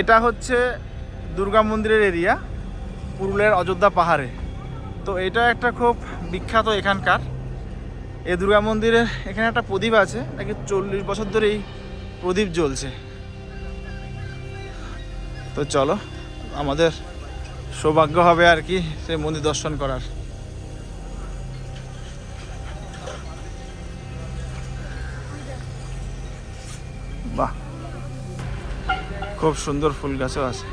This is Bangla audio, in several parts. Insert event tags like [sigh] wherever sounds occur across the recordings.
এটা হচ্ছে দুর্গা মন্দিরের এরিয়া পুরুলিয়ার অযোধ্যা পাহাড়ে। তো এটা একটা খুব বিখ্যাত এখানকার। এই দুর্গা মন্দিরের এখানে একটা প্রদীপ আছে, নাকি চল্লিশ বছর ধরেই প্রদীপ জ্বলছে। তো চলো, আমাদের সৌভাগ্য হবে আর কি, সেই মন্দির দর্শন করার। বাহ। খুব সুন্দর ফুল গাছও আছে।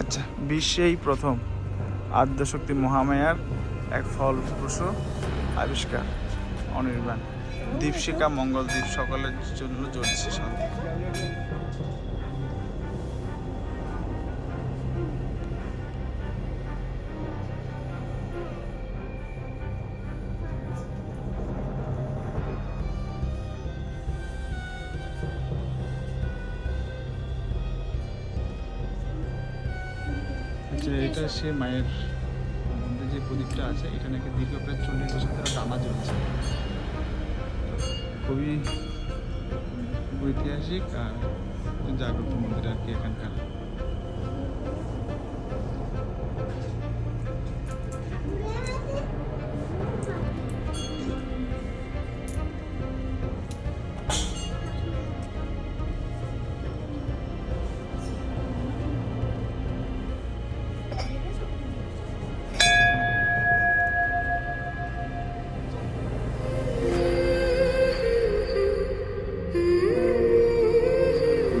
আচ্ছা বিশ্বেই প্রথম আদ্যশক্তি মহামায়ার এক ফলপ্রসূ আবিষ্কার, অনির্বাণ। দীপশিকা মঙ্গল দ্বীপ সকলের জন্য জ্বলছে শান্তি। আচ্ছা এটা সে মায়ের যে প্রদীপটা আছে, এটা নাকি দীর্ঘ প্রায় চল্লিশ বছর ধরে টানা জ্বলছে খুবই ঐতিহাসিক আর জাগ্রত মন্দির আর কি এখানকার।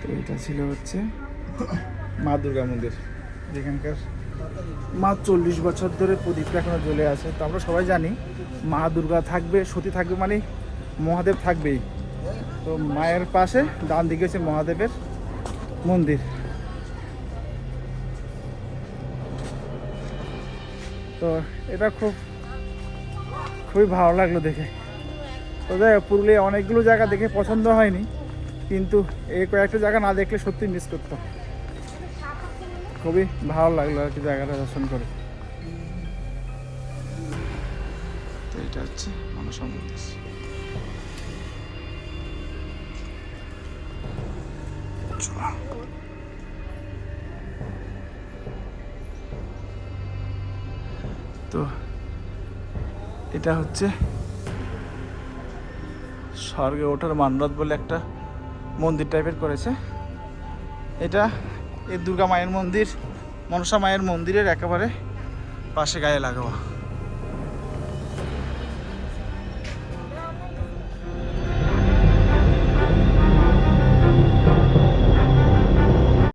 তো এটা ছিল হচ্ছে [coughs] মা দুর্গা মন্দির যেখানকার মা চল্লিশ বছর ধরে প্রদীপটা এখনও জ্বলে আছে। তো আমরা সবাই জানি মা দুর্গা থাকবে সতী থাকবে মানে মহাদেব থাকবেই। তো মায়ের পাশে ডান দিকে হচ্ছে মহাদেবের মন্দির। তো এটা খুব খুবই ভালো লাগল দেখে। তো হোক, পুরুলিয়া অনেকগুলো জায়গা দেখে পছন্দ হয়নি। কিন্তু এই কয়েকটা জায়গা না দেখলে সত্যি মিস করতাম। খুবই ভালো লাগল আর কি জায়গাটা দর্শন করে। এটা হচ্ছে তো এটা হচ্ছে স্বর্গে ওঠার মানরথ বলে একটা মন্দির টাইপের করেছে। এটা এই দুর্গা মায়ের মন্দির, মনসা মায়ের মন্দিরের একেবারে পাশে গায়ে লাগাবা